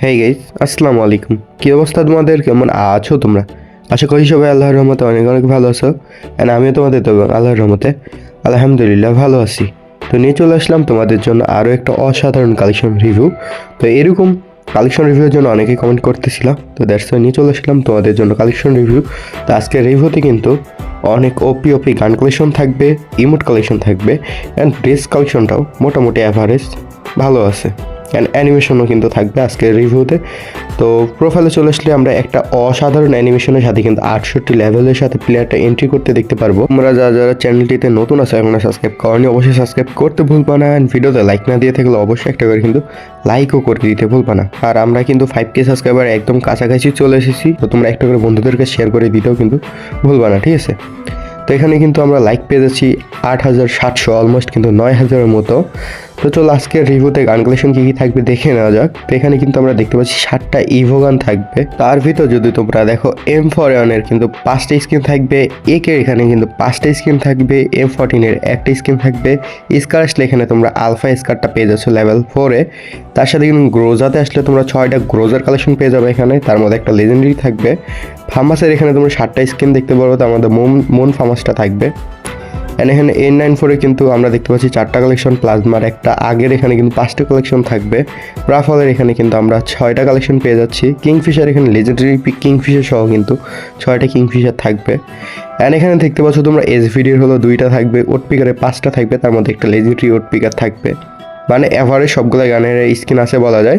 হ্যাঁ গাইস আসসালামু আলাইকুম। কী অবস্থা তোমাদের? কেমন আছো তোমরা? আশা করি সবাই আল্লাহর রহমতে অনেক অনেক ভালো আছো। অ্যান্ড আমিও তোমাদের তো আল্লাহর রহমতে আলহামদুলিল্লাহ ভালো আছি। তো নিয়ে চলে আসলাম তোমাদের জন্য আরও একটা অসাধারণ কালেকশন রিভিউ তো এরকম কালেকশন রিভিউর জন্য অনেকেই কমেন্ট করতেছিল। তো দ্যাটস নিয়ে চলে আসলাম তোমাদের জন্য কালেকশন রিভিউ তো আজকের রিভিউতে কিন্তু অনেক ওপি ওপি গান কালেকশন থাকবে ইমোট কালেকশন থাকবে অ্যান্ড ড্রেস কালেকশনটাও মোটামুটি অ্যাভারেজ ভালো আছে। অ্যান্ড অ্যানিমেশনও কিন্তু থাকবে আজকের রিভিউতে তো প্রোফাইলে চলে আসলে আমরা একটা অসাধারণ অ্যানিমেশনের সাথে কিন্তু আটষট্টি লেভেলের সাথে প্লেয়ারটা এন্ট্রি করতে দেখতে পারব। আমরা যারা যারা চ্যানেলটিতে নতুন আছে, এখন সাবস্ক্রাইব করেনি, অবশ্যই সাবস্ক্রাইব করতে ভুলবা না। অ্যান্ড ভিডিওতে লাইক না দিয়ে থাকলে অবশ্যই একটা করে কিন্তু লাইকও করে দিতে ভুলবা না। আর আমরা কিন্তু ফাইভ কে সাবস্ক্রাইবার একদম কাছাকাছি চলে এসেছি। তো তোমরা একটা করে বন্ধুদেরকে শেয়ার করে দিতেও কিন্তু ভুলবা না, ঠিক আছে? তো এখানে কিন্তু আমরা লাইক পেয়ে যাচ্ছি আট হাজার সাতশো অলমোস্ট কিন্তু নয় হাজারের মতো। তো চলো আজকের রিভিউতে গান কালেকশন কী কী থাকবে দেখে নেওয়া যাক। তো এখানে কিন্তু আমরা দেখতে পাচ্ছি সাতটা ইভো গান থাকবে। তার ভিতর যদি তোমরা দেখো এম ফর এর কিন্তু পাঁচটা স্কিন থাকবে একের এখানে কিন্তু পাঁচটা স্কিন থাকবে এম ফোরটিনের একটা স্কিন থাকবে। স্কার আসলে এখানে তোমরা আলফা স্কারটা পেয়ে যাচ্ছ লেভেল ফোরে তার সাথে কিন্তু গ্রোজাতে আসলে তোমরা ছয়টা গ্রোজার কালেকশন পেয়ে যাবে এখানে। তার মধ্যে একটা লেজেন্ডারি থাকবে। ফার্মাসের এখানে তোমরা সাতটা স্কিন দেখতে পারব তার মধ্যে মন মন ফার্মাসটা থাকবে। অ্যান্ড এখানে এন নাইন ফোরে কিন্তু আমরা দেখতে পাচ্ছি চারটা কালেকশন প্লাজমার একটা। আগের এখানে কিন্তু পাঁচটা কালেকশন থাকবে। রাফলের এখানে কিন্তু আমরা ছয়টা কালেকশন পেয়ে যাচ্ছি। কিংফিশার এখানে লেজেন্ডারি কিংফিশার সহ কিন্তু ছয়টা কিংফিশার থাকবে। অ্যান্ড এখানে দেখতে পাচ্ছ তোমরা এস ভিডিওর হলো দুইটা থাকবে ওট পিকারে পাঁচটা থাকবে, তার মধ্যে একটা লেজেন্ডারি ওট পিকার থাকবে। মানে এভারেজ সবগুলো গানের স্কিন আছে বলা যায়।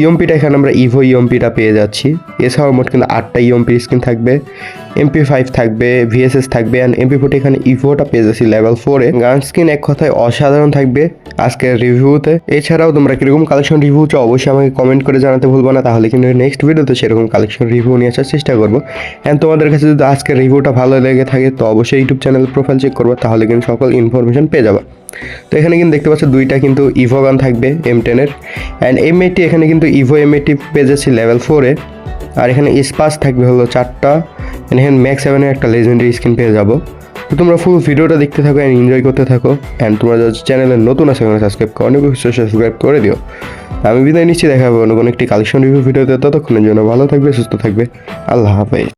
ইএমপিটা এখানে আমরা ইভো ইএমপিটা পেয়ে যাচ্ছি। এছাড়াও মোট কিন্তু আটটা ইএমপি স্কিন থাকবে। এমপি ফাইভ থাকবে ভিএসএস থাকবে অ্যান্ড এমপি ফোর্টি এখানে ইভোটা পেয়ে যাচ্ছি লেভেল ফোরে গান স্কিন এক কথায় অসাধারণ থাকবে আজকের রিভিউতে এছাড়াও তোমরা কীরকম কালেকশন রিভিউ চাও অবশ্যই আমাকে কমেন্ট করে জানাতে ভুলবো না, তাহলে কিন্তু নেক্সট ভিডিওতে সেরকম কালেকশন রিভিউ নিয়ে আসার চেষ্টা করব। অ্যান্ড তোমাদের কাছে যদি আজকের রিভিউটা ভালো লেগে থাকে, তো অবশ্যই ইউটিউব চ্যানেল প্রোফাইল চেক করব, তাহলে কিন্তু সকল ইনফরমেশন পেয়ে যাবে। তো এখানে কিন্তু দেখতে পাচ্ছ দুইটা কিন্তু ইভো গান থাকবে এম টেনের অ্যান্ড এম এইটি এখানে কিন্তু ইভো এম এইটি পেয়ে যাচ্ছি লেভেল ফোরে আর এখানে স্পাস থাকবে হলো চারটা। এখানে ম্যাক্স সেভেনের একটা লেজেন্ডারি স্কিন পেয়ে যাব। তো তোমরা ফুল ভিডিওটা দেখতে থাকো অ্যান্ড এনজয় করতে থাকো। অ্যান্ড তোমরা যারা চ্যানেলে নতুন আছে ওখানে সাবস্ক্রাইব করো অবশ্যই সাবস্ক্রাইব করে দিও। আমি বিদায় নিচ্ছি, দেখা হবে অন্য কোনো একটি কালেকশন রিভিউ ভিডিওতে ততক্ষণের জন্য ভালো থাকবে, সুস্থ থাকবে। আল্লাহ হাফেজ।